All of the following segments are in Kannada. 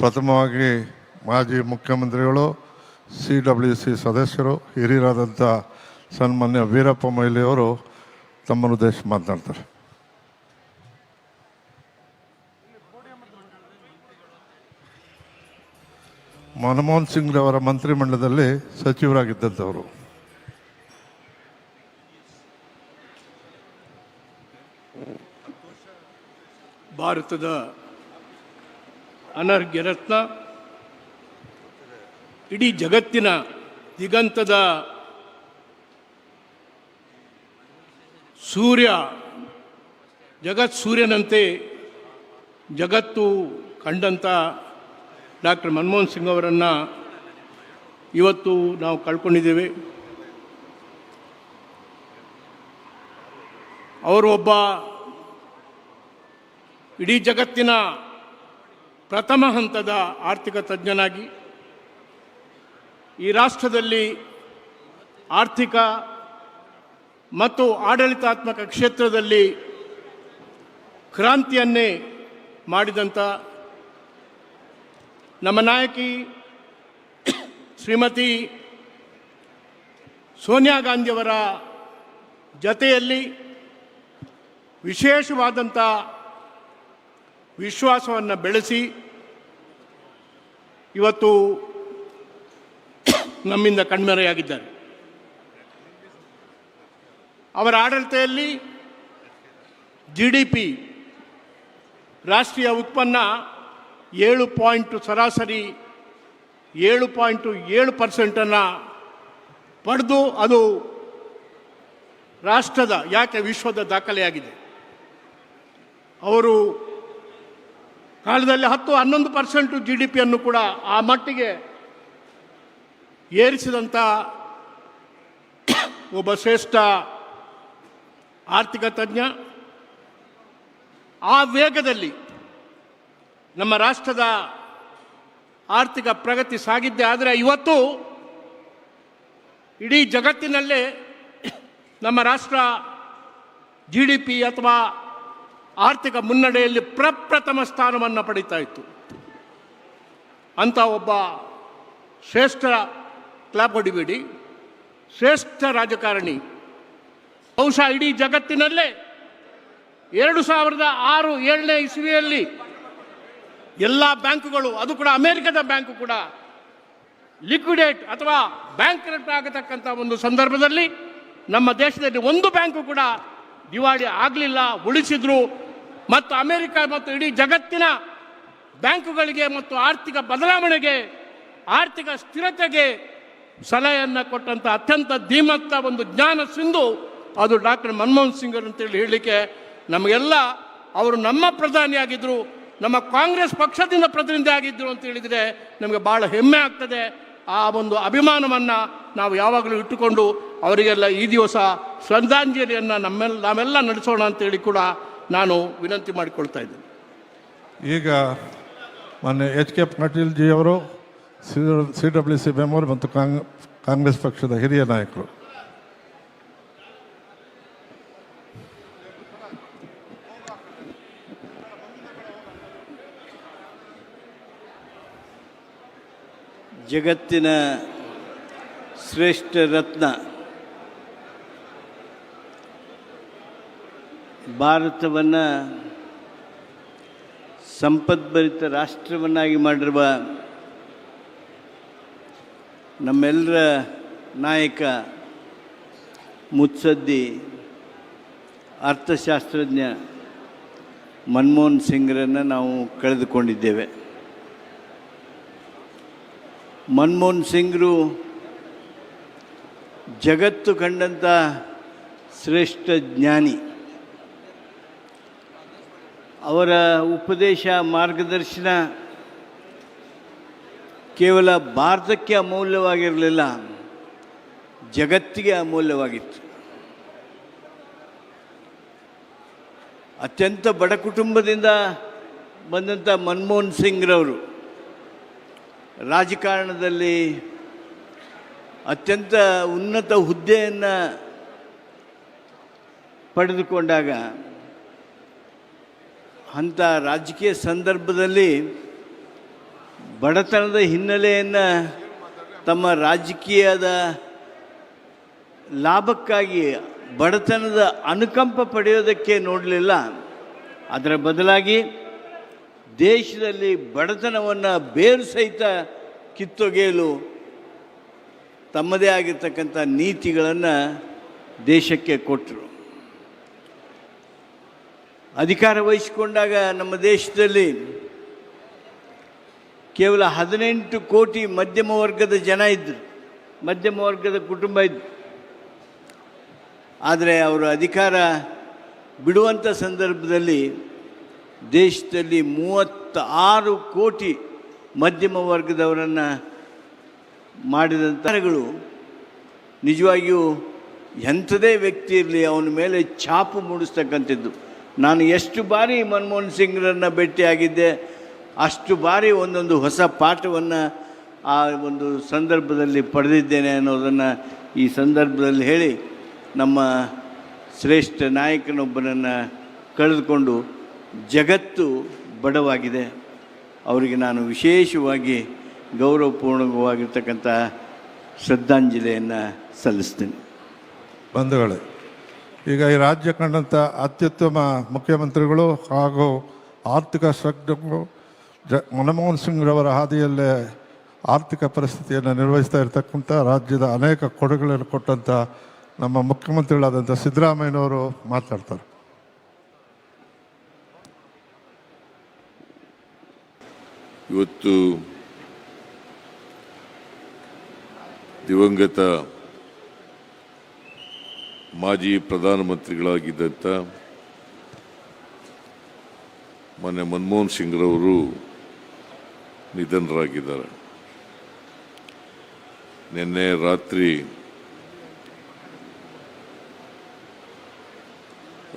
ಪ್ರಥಮವಾಗಿ ಮಾಜಿ ಮುಖ್ಯಮಂತ್ರಿಗಳು ಸಿ ಡಬ್ಲ್ಯೂ ಸಿ ಸದಸ್ಯರು ಹಿರಿಯರಾದಂಥ ಸನ್ಮಾನ್ಯ ವೀರಪ್ಪ ಮೊಯ್ಲಿಯವರು ಉದ್ದೇಶ ಮಾತನಾಡ್ತಾರೆ. ಮನಮೋಹನ್ ಸಿಂಗ್ ಅವರ ಮಂತ್ರಿಮಂಡಲದಲ್ಲಿ ಸಚಿವರಾಗಿದ್ದಂಥವರು. ಭಾರತದ ಅನರ್ಘ್ಯ ರತ್ನ, ಇಡೀ ಜಗತ್ತಿನ ದಿಗಂತದ ಸೂರ್ಯ, ಜಗತ್ ಸೂರ್ಯನಂತೆ ಜಗತ್ತು ಕಂಡಂಥ ಡಾಕ್ಟರ್ ಮನಮೋಹನ್ ಸಿಂಗ್ ಅವರನ್ನು ಇವತ್ತು ನಾವು ಕಳ್ಕೊಂಡಿದ್ದೇವೆ. ಅವರು ಒಬ್ಬ ಇಡೀ ಜಗತ್ತಿನ ಪ್ರಥಮ ಹಂತದ ಆರ್ಥಿಕ ತಜ್ಞನಾಗಿ, ಈ ರಾಷ್ಟ್ರದಲ್ಲಿ ಆರ್ಥಿಕ ಮತ್ತು ಆಡಳಿತಾತ್ಮಕ ಕ್ಷೇತ್ರದಲ್ಲಿ ಕ್ರಾಂತಿಯನ್ನೇ ಮಾಡಿದಂಥ ನಮ್ಮ ನಾಯಕಿ ಶ್ರೀಮತಿ ಸೋನಿಯಾ ಗಾಂಧಿಯವರ ಜತೆಯಲ್ಲಿ ವಿಶೇಷವಾದಂಥ ವಿಶ್ವಾಸವನ್ನು ಬೆಳೆಸಿ ಇವತ್ತು ನಮ್ಮಿಂದ ಕಣ್ಮರೆಯಾಗಿದ್ದಾರೆ. ಅವರ ಆಡಳಿತದಲ್ಲಿ ಜಿ ಡಿ ಪಿ ರಾಷ್ಟ್ರೀಯ ಉತ್ಪನ್ನ ಏಳು ಪಾಯಿಂಟು ಸರಾಸರಿ, ಏಳು ಪಾಯಿಂಟು ಏಳು ಪರ್ಸೆಂಟನ್ನು ಪಡೆದು ಅದು ರಾಷ್ಟ್ರದ, ಯಾಕೆ ವಿಶ್ವದ ದಾಖಲೆಯಾಗಿದೆ? ಅವರು ಕಾಲದಲ್ಲಿ ಹತ್ತು, ಹನ್ನೊಂದು ಪರ್ಸೆಂಟು ಜಿ ಡಿ ಪಿಯನ್ನು ಕೂಡ ಆ ಮಟ್ಟಿಗೆ ಏರಿಸಿದಂಥ ಒಬ್ಬ ಶ್ರೇಷ್ಠ ಆರ್ಥಿಕ ತಜ್ಞ. ಆ ವೇಗದಲ್ಲಿ ನಮ್ಮ ರಾಷ್ಟ್ರದ ಆರ್ಥಿಕ ಪ್ರಗತಿ ಸಾಗಿದ್ದೆ ಆದರೆ ಇವತ್ತು ಇಡೀ ಜಗತ್ತಿನಲ್ಲೇ ನಮ್ಮ ರಾಷ್ಟ್ರ ಜಿ ಡಿ ಪಿ ಅಥವಾ ಆರ್ಥಿಕ ಮುನ್ನಡೆಯಲ್ಲಿ ಪ್ರಪ್ರಥಮ ಸ್ಥಾನವನ್ನು ಪಡೀತಾ ಇತ್ತು. ಅಂಥ ಒಬ್ಬ ಶ್ರೇಷ್ಠ ಕ್ಲಾಪ್ ಹೊಡಿಬೇಡಿ. ಶ್ರೇಷ್ಠ ರಾಜಕಾರಣಿ. ಬಹುಶಃ ಇಡೀ ಜಗತ್ತಿನಲ್ಲೇ ಎರಡು ಸಾವಿರದ ಆರು ಏಳನೇ ಇಸ್ವಿಯಲ್ಲಿ ಎಲ್ಲ ಬ್ಯಾಂಕುಗಳು, ಅದು ಕೂಡ ಅಮೆರಿಕದ ಬ್ಯಾಂಕು ಕೂಡ, ಲಿಕ್ವಿಡೇಟ್ ಅಥವಾ ಬ್ಯಾಂಕ್ ಆಗತಕ್ಕಂಥ ಒಂದು ಸಂದರ್ಭದಲ್ಲಿ ನಮ್ಮ ದೇಶದಲ್ಲಿ ಒಂದು ಬ್ಯಾಂಕು ಕೂಡ ದಿವಾಳಿ ಆಗಲಿಲ್ಲ, ಉಳಿಸಿದ್ರು. ಮತ್ತು ಅಮೆರಿಕ ಮತ್ತು ಇಡೀ ಜಗತ್ತಿನ ಬ್ಯಾಂಕುಗಳಿಗೆ ಮತ್ತು ಆರ್ಥಿಕ ಬದಲಾವಣೆಗೆ, ಆರ್ಥಿಕ ಸ್ಥಿರತೆಗೆ ಸಲಹೆಯನ್ನು ಕೊಟ್ಟಂಥ ಅತ್ಯಂತ ಧೀಮತ್ತ ಒಂದು ಜ್ಞಾನ ಸಿಂಧು, ಅದು ಡಾಕ್ಟರ್ ಮನಮೋಹನ್ ಸಿಂಗ್ ಅಂತೇಳಿ ಹೇಳಲಿಕ್ಕೆ ನಮಗೆಲ್ಲ ಅವರು ನಮ್ಮ ಪ್ರಧಾನಿಯಾಗಿದ್ದರು ನಮ್ಮ ಕಾಂಗ್ರೆಸ್ ಪಕ್ಷದಿಂದ ಪ್ರತಿನಿಧಿ ಆಗಿದ್ದರು ಅಂತ ಹೇಳಿದರೆ ನಮಗೆ ಭಾಳ ಹೆಮ್ಮೆ ಆಗ್ತದೆ. ಆ ಒಂದು ಅಭಿಮಾನವನ್ನು ನಾವು ಯಾವಾಗಲೂ ಇಟ್ಟುಕೊಂಡು ಅವರಿಗೆಲ್ಲ ಈ ದಿವಸ ಶ್ರದ್ಧಾಂಜಲಿಯನ್ನು ನಮ್ಮೆಲ್ಲ ನಾವೆಲ್ಲ ನಡೆಸೋಣ ಅಂತೇಳಿ ಕೂಡ ನಾನು ವಿನಂತಿ ಮಾಡಿಕೊಳ್ತಾ ಇದ್ದೀನಿ. ಈಗ ಮೊನ್ನೆ ಎಚ್ ಕೆ ಪಾಟೀಲ್ ಜಿ ಅವರು, ಸಿ ಡಬ್ಲ್ಯೂ ಸಿ ಮೆಮೋರಿ ಮತ್ತು ಕಾಂಗ್, ಕಾಂಗ್ರೆಸ್ ಪಕ್ಷದ ಹಿರಿಯ ನಾಯಕರು. ಜಗತ್ತಿನ ಶ್ರೇಷ್ಠ ರತ್ನ ಭಾರತವನ್ನು ಸಂಪದ್ಭರಿತ ರಾಷ್ಟ್ರವನ್ನಾಗಿ ಮಾಡಿರುವ ನಮ್ಮೆಲ್ಲರ ನಾಯಕ ಮುತ್ಸದ್ದಿ ಅರ್ಥಶಾಸ್ತ್ರಜ್ಞ ಮನಮೋಹನ್ ಸಿಂಗ್ರನ್ನು ನಾವು ಕಳೆದುಕೊಂಡಿದ್ದೇವೆ. ಮನಮೋಹನ್ ಸಿಂಗ್ರು ಜಗತ್ತು ಕಂಡಂಥ ಶ್ರೇಷ್ಠ ಜ್ಞಾನಿ. ಅವರ ಉಪದೇಶ ಮಾರ್ಗದರ್ಶನ ಕೇವಲ ಭಾರತಕ್ಕೆ ಅಮೂಲ್ಯವಾಗಿರಲಿಲ್ಲ, ಜಗತ್ತಿಗೆ ಅಮೂಲ್ಯವಾಗಿತ್ತು. ಅತ್ಯಂತ ಬಡ ಕುಟುಂಬದಿಂದ ಬಂದಂಥ ಮನಮೋಹನ್ ಸಿಂಗ್ರವರು. ರಾಜಕಾರಣದಲ್ಲಿ ಅತ್ಯಂತ ಉನ್ನತ ಹುದ್ದೆಯನ್ನು ಪಡೆದುಕೊಂಡಾಗ ಅಂಥ ರಾಜಕೀಯ ಸಂದರ್ಭದಲ್ಲಿ ಬಡತನದ ಹಿನ್ನೆಲೆಯನ್ನು ತಮ್ಮ ರಾಜಕೀಯದ ಲಾಭಕ್ಕಾಗಿ ಬಡತನದ ಅನುಕಂಪ ಪಡೆಯೋದಕ್ಕೆ ನೋಡಲಿಲ್ಲ. ಅದರ ಬದಲಾಗಿ ದೇಶದಲ್ಲಿ ಬಡತನವನ್ನು ಬೇರು ಸಹಿತ ಕಿತ್ತೊಗೆಯಲು ತಮ್ಮದೇ ಆಗಿರ್ತಕ್ಕಂಥ ನೀತಿಗಳನ್ನು ದೇಶಕ್ಕೆ ಕೊಟ್ಟರು ಅಧಿಕಾರ ವಹಿಸಿಕೊಂಡಾಗ ನಮ್ಮ ದೇಶದಲ್ಲಿ ಕೇವಲ ಹದಿನೆಂಟು ಕೋಟಿ ಮಧ್ಯಮ ವರ್ಗದ ಜನ ಇದ್ದರು ಮಧ್ಯಮ ವರ್ಗದ ಕುಟುಂಬ ಇದ್ದರು ಆದರೆ ಅವರು ಅಧಿಕಾರ ಬಿಡುವಂಥ ಸಂದರ್ಭದಲ್ಲಿ ದೇಶದಲ್ಲಿ ಮೂವತ್ತಾರು ಕೋಟಿ ಮಧ್ಯಮ ವರ್ಗದವರನ್ನು ಮಾಡಿದಂಥಗಳು ನಿಜವಾಗಿಯೂ ಎಂಥದೇ ವ್ಯಕ್ತಿ ಇರಲಿ, ಅವನ ಮೇಲೆ ಛಾಪು ಮೂಡಿಸ್ತಕ್ಕಂಥದ್ದು. ನಾನು ಎಷ್ಟು ಬಾರಿ ಮನಮೋಹನ್ ಸಿಂಗ್ರನ್ನು ಭೇಟಿಯಾಗಿದ್ದೆ ಅಷ್ಟು ಬಾರಿ ಒಂದೊಂದು ಹೊಸ ಪಾಠವನ್ನು ಆ ಒಂದು ಸಂದರ್ಭದಲ್ಲಿ ಪಡೆದಿದ್ದೇನೆ ಅನ್ನೋದನ್ನು ಈ ಸಂದರ್ಭದಲ್ಲಿ ಹೇಳಿ ನಮ್ಮ ಶ್ರೇಷ್ಠ ನಾಯಕನೊಬ್ಬನನ್ನು ಕಳೆದುಕೊಂಡು ಜಗತ್ತು ಬಡವಾಗಿದೆ. ಅವರಿಗೆ ನಾನು ವಿಶೇಷವಾಗಿ ಗೌರವಪೂರ್ಣವಾಗಿರ್ತಕ್ಕಂಥ ಶ್ರದ್ಧಾಂಜಲಿಯನ್ನು ಸಲ್ಲಿಸ್ತೀನಿ. ಬಂಧುಗಳೇ, ಈಗ ಈ ರಾಜ್ಯ ಕಂಡಂಥ ಅತ್ಯುತ್ತಮ ಮುಖ್ಯಮಂತ್ರಿಗಳು ಹಾಗೂ ಆರ್ಥಿಕ ತಜ್ಞರು ಜ ಮನಮೋಹನ್ ಸಿಂಗ್ರವರ ಹಾದಿಯಲ್ಲೇ ಆರ್ಥಿಕ ಪರಿಸ್ಥಿತಿಯನ್ನು ನಿರ್ವಹಿಸ್ತಾ ಇರತಕ್ಕಂಥ ರಾಜ್ಯದ ಅನೇಕ ಕೊಡುಗೆಗಳನ್ನು ಕೊಟ್ಟಂಥ ನಮ್ಮ ಮುಖ್ಯಮಂತ್ರಿಗಳಾದಂಥ ಸಿದ್ದರಾಮಯ್ಯನವರು ಮಾತಾಡ್ತಾರೆ. ಇವತ್ತು ದಿವಂಗತ ಮಾಜಿ ಪ್ರಧಾನಮಂತ್ರಿಗಳಾಗಿದ್ದಂಥ ಮೊನ್ನೆ ಮನಮೋಹನ್ ಸಿಂಗ್ರವರು ನಿಧನರಾಗಿದ್ದಾರೆ. ನಿನ್ನೆ ರಾತ್ರಿ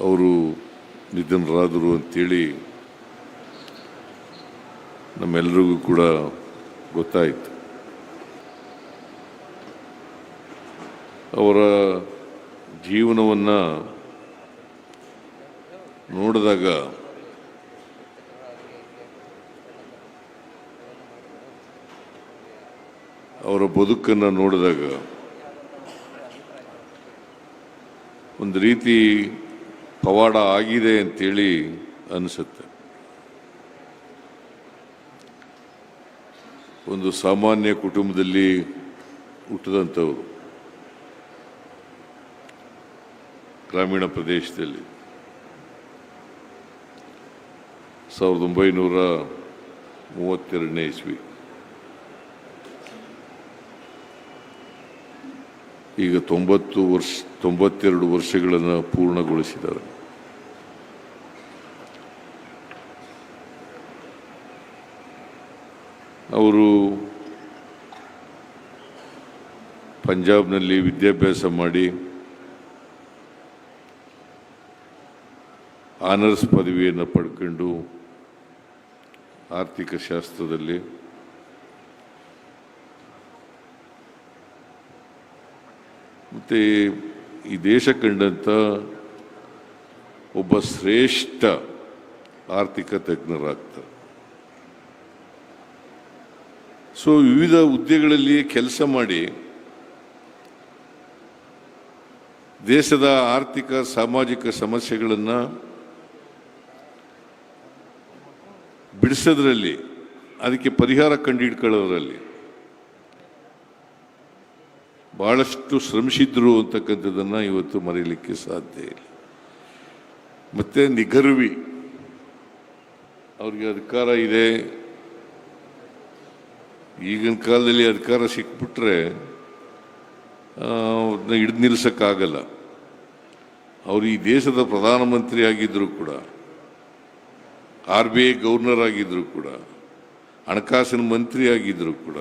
ಅವರು ನಿಧನರಾದರು ಅಂತೇಳಿ ನಮ್ಮೆಲ್ಲರಿಗೂ ಕೂಡ ಗೊತ್ತಾಯಿತು. ಅವರ ಜೀವನವನ್ನು ನೋಡಿದಾಗ ಅವರ ಬದುಕನ್ನು ನೋಡಿದಾಗ ಒಂದು ರೀತಿ ಪವಾಡ ಆಗಿದೆ ಅಂತೇಳಿ ಅನಿಸುತ್ತೆ. ಒಂದು ಸಾಮಾನ್ಯ ಕುಟುಂಬದಲ್ಲಿ ಹುಟ್ಟಿದಂಥವರು ಗ್ರಾಮೀಣ ಪ್ರದೇಶದಲ್ಲಿ. ಸಾವಿರದ ಒಂಬೈನೂರ ಮೂವತ್ತೆರಡನೇ ಇಸ್ವಿ. ಈಗ ತೊಂಬತ್ತು ವರ್ಷ, ತೊಂಬತ್ತೆರಡು ವರ್ಷಗಳನ್ನು ಪೂರ್ಣಗೊಳಿಸಿದ್ದಾರೆ. ಅವರು ಪಂಜಾಬ್ನಲ್ಲಿ ವಿದ್ಯಾಭ್ಯಾಸ ಮಾಡಿ ಆನರ್ಸ್ ಪದವಿಯನ್ನು ಪಡ್ಕೊಂಡು ಆರ್ಥಿಕ ಶಾಸ್ತ್ರದಲ್ಲಿ ಮತ್ತು ಈ ದೇಶ ಕಂಡಂಥ ಒಬ್ಬ ಶ್ರೇಷ್ಠ ಆರ್ಥಿಕ ತಜ್ಞರಾಗ್ತಾರೆ. ಸೊ ವಿವಿಧ ಹುದ್ದೆಗಳಲ್ಲಿ ಕೆಲಸ ಮಾಡಿ ದೇಶದ ಆರ್ಥಿಕ, ಸಾಮಾಜಿಕ ಸಮಸ್ಯೆಗಳನ್ನು ಬಿಡಿಸೋದ್ರಲ್ಲಿ, ಅದಕ್ಕೆ ಪರಿಹಾರ ಕಂಡುಹಿಡ್ಕೊಳ್ಳೋದ್ರಲ್ಲಿ ಭಾಳಷ್ಟು ಶ್ರಮಿಸಿದ್ರು ಅಂತಕ್ಕಂಥದ್ದನ್ನು ಇವತ್ತು ಮರೀಲಿಕ್ಕೆ ಸಾಧ್ಯ ಇಲ್ಲ. ಮತ್ತೆ ನಿಗರ್ವಿ ಅವ್ರಿಗೆ ಅಧಿಕಾರ ಇದೆ. ಈಗಿನ ಕಾಲದಲ್ಲಿ ಅಧಿಕಾರ ಸಿಕ್ಬಿಟ್ರೆ ಅವ್ರನ್ನ ಹಿಡಿದು ನಿಲ್ಲಿಸೋಕ್ಕಾಗಲ್ಲ ಅವರು ಈ ದೇಶದ ಪ್ರಧಾನಮಂತ್ರಿ ಆಗಿದ್ದರೂ ಕೂಡ, ಆರ್ ಬಿ ಐ ಗವರ್ನರ್ ಆಗಿದ್ದರೂ ಕೂಡ, ಹಣಕಾಸಿನ ಮಂತ್ರಿ ಆಗಿದ್ದರೂ ಕೂಡ,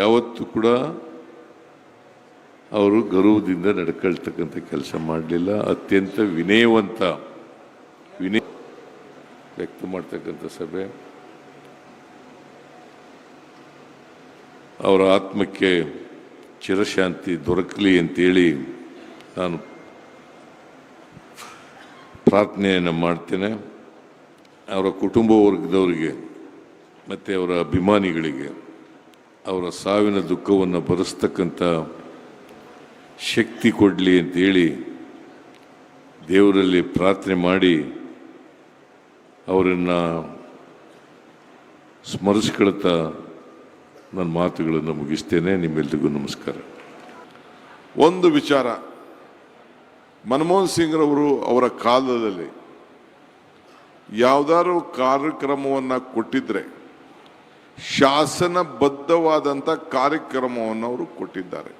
ಯಾವತ್ತೂ ಕೂಡ ಅವರು ಗೌರವದಿಂದ ನಡ್ಕೊಳ್ತಕ್ಕಂಥ ಕೆಲಸ ಮಾಡಲಿಲ್ಲ. ಅತ್ಯಂತ ವಿನಯವಂತ, ವಿನಯ ವ್ಯಕ್ತ ಮಾಡ್ತಕ್ಕಂಥ ಸಭೆ. ಅವರ ಆತ್ಮಕ್ಕೆ ಚಿರಶಾಂತಿ ದೊರಕಲಿ ಅಂತೇಳಿ ನಾನು ಪ್ರಾರ್ಥನೆಯನ್ನು ಮಾಡ್ತೇನೆ. ಅವರ ಕುಟುಂಬ ವರ್ಗದವರಿಗೆ ಮತ್ತು ಅವರ ಅಭಿಮಾನಿಗಳಿಗೆ ಅವರ ಸಾವಿನ ದುಃಖವನ್ನು ಭರಿಸ್ತಕ್ಕಂಥ ಶಕ್ತಿ ಕೊಡಲಿ ಅಂತೇಳಿ ದೇವರಲ್ಲಿ ಪ್ರಾರ್ಥನೆ ಮಾಡಿ ಅವರನ್ನು ಸ್ಮರಿಸ್ಕೊಳ್ತಾ ನನ್ನ ಮಾತುಗಳನ್ನು ಮುಗಿಸ್ತೇನೆ, ನಿಮ್ಮೆಲ್ರಿಗೂ ನಮಸ್ಕಾರ. ಒಂದು ವಿಚಾರ. ಮನಮೋಹನ್ ಸಿಂಗ್ ರವರು ಅವರ ಕಾಲದಲ್ಲಿ ಯಾವುದಾದ್ರು ಕಾರ್ಯಕ್ರಮವನ್ನು ಕೊಟ್ಟಿದ್ರೆ ಶಾಸನಬದ್ಧವಾದಂಥ ಕಾರ್ಯಕ್ರಮವನ್ನು ಅವರು ಕೊಟ್ಟಿದ್ದಾರೆ.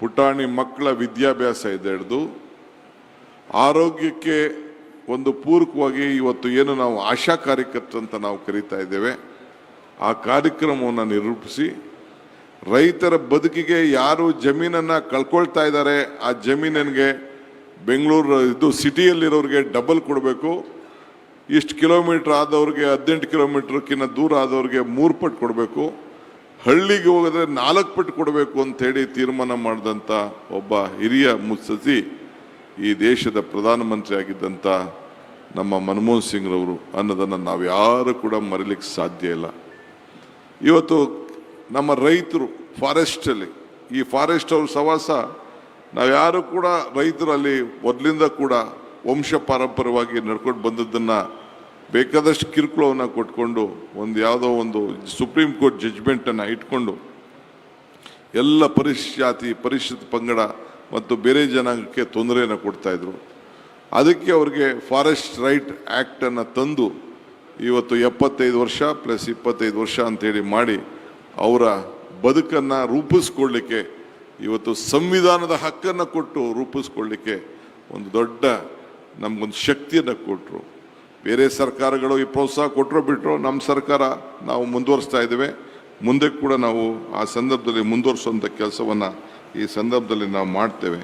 ಪುಟಾಣಿ ಮಕ್ಕಳ ವಿದ್ಯಾಭ್ಯಾಸ ಇದೆ ಹಿಡಿದು, ಆರೋಗ್ಯಕ್ಕೆ ಒಂದು ಪೂರಕವಾಗಿ ಇವತ್ತು ಏನು ನಾವು ಆಶಾ ಕಾರ್ಯಕರ್ತರು ಅಂತ ನಾವು ಕರೀತಾ ಇದ್ದೇವೆ. ಆ ಕಾರ್ಯಕ್ರಮವನ್ನು ನಿರೂಪಿಸಿ ರೈತರ ಬದುಕಿಗೆ ಯಾರು ಜಮೀನನ್ನು ಕಳ್ಕೊಳ್ತಾ ಇದ್ದಾರೆ, ಆ ಜಮೀನಿಗೆ ಬೆಂಗಳೂರು ಇದು ಸಿಟಿಯಲ್ಲಿರೋರಿಗೆ ಡಬಲ್ ಕೊಡಬೇಕು. ಇಷ್ಟು ಕಿಲೋಮೀಟ್ರ್ ಆದವ್ರಿಗೆ ಹದಿನೆಂಟು ಕಿಲೋಮೀಟ್ರಕ್ಕಿಂತ ದೂರ ಆದವ್ರಿಗೆ ಮೂರು ಪಟ್ಟು ಕೊಡಬೇಕು. ಹಳ್ಳಿಗೆ ಹೋಗಿದ್ರೆ ನಾಲ್ಕು ಪಟ್ಟು ಕೊಡಬೇಕು ಅಂತೇಳಿ ತೀರ್ಮಾನ ಮಾಡಿದಂಥ ಒಬ್ಬ ಹಿರಿಯ ಮುತ್ಸಸಿ ಈ ದೇಶದ ಪ್ರಧಾನಮಂತ್ರಿ ಆಗಿದ್ದಂಥ ನಮ್ಮ ಮನಮೋಹನ್ ಸಿಂಗ್ರವರು ಅನ್ನೋದನ್ನು ನಾವು ಯಾರು ಕೂಡ ಮರಿಲಿಕ್ಕೆ ಸಾಧ್ಯ ಇಲ್ಲ. ಇವತ್ತು ನಮ್ಮ ರೈತರು ಫಾರೆಸ್ಟಲ್ಲಿ ಈ ಫಾರೆಸ್ಟ್ ಅವ್ರ ಸವಾಸ ನಾವು ಯಾರು ಕೂಡ ರೈತರಲ್ಲಿ ಮೊದಲಿಂದ ಕೂಡ ವಂಶ ಪಾರಂಪರ್ಯವಾಗಿ ನಡ್ಕೊಂಡು ಬಂದದ್ದನ್ನು ಬೇಕಾದಷ್ಟು ಕಿರುಕುಳವನ್ನು ಕೊಟ್ಕೊಂಡು ಒಂದು ಯಾವುದೋ ಒಂದು ಸುಪ್ರೀಂ ಕೋರ್ಟ್ ಜಡ್ಜ್ಮೆಂಟನ್ನು ಇಟ್ಕೊಂಡು ಎಲ್ಲ ಪರಿಶ್ ಜಾತಿ ಪರಿಶಿಷ್ಟ ಪಂಗಡ ಮತ್ತು ಬೇರೆ ಜನಾಂಗಕ್ಕೆ ತೊಂದರೆಯನ್ನು ಕೊಡ್ತಾಯಿದ್ರು ಅದಕ್ಕೆ ಅವ್ರಿಗೆ ಫಾರೆಸ್ಟ್ ರೈಟ್ ಆ್ಯಕ್ಟನ್ನು ತಂದು ಇವತ್ತು ಎಪ್ಪತ್ತೈದು ವರ್ಷ ಪ್ಲಸ್ ಇಪ್ಪತ್ತೈದು ವರ್ಷ ಅಂತೇಳಿ ಮಾಡಿ ಅವರ ಬದುಕನ್ನು ರೂಪಿಸ್ಕೊಳ್ಳಿಕ್ಕೆ, ಇವತ್ತು ಸಂವಿಧಾನದ ಹಕ್ಕನ್ನು ಕೊಟ್ಟು ರೂಪಿಸ್ಕೊಳ್ಳಿಕ್ಕೆ ಒಂದು ದೊಡ್ಡ ನಮಗೊಂದು ಶಕ್ತಿಯನ್ನು ಕೊಟ್ಟರು ಬೇರೆ ಸರ್ಕಾರಗಳು ಈ ಪ್ರೋತ್ಸಾಹ ಕೊಟ್ಟರು ಬಿಟ್ಟರು ನಮ್ಮ ಸರ್ಕಾರ ನಾವು ಮುಂದುವರಿಸ್ತಾ ಇದ್ದೇವೆ. ಮುಂದೆ ಕೂಡ ನಾವು ಆ ಸಂದರ್ಭದಲ್ಲಿ ಮುಂದುವರಿಸುವಂಥ ಕೆಲಸವನ್ನು ಈ ಸಂದರ್ಭದಲ್ಲಿ ನಾವು ಮಾಡ್ತೇವೆ.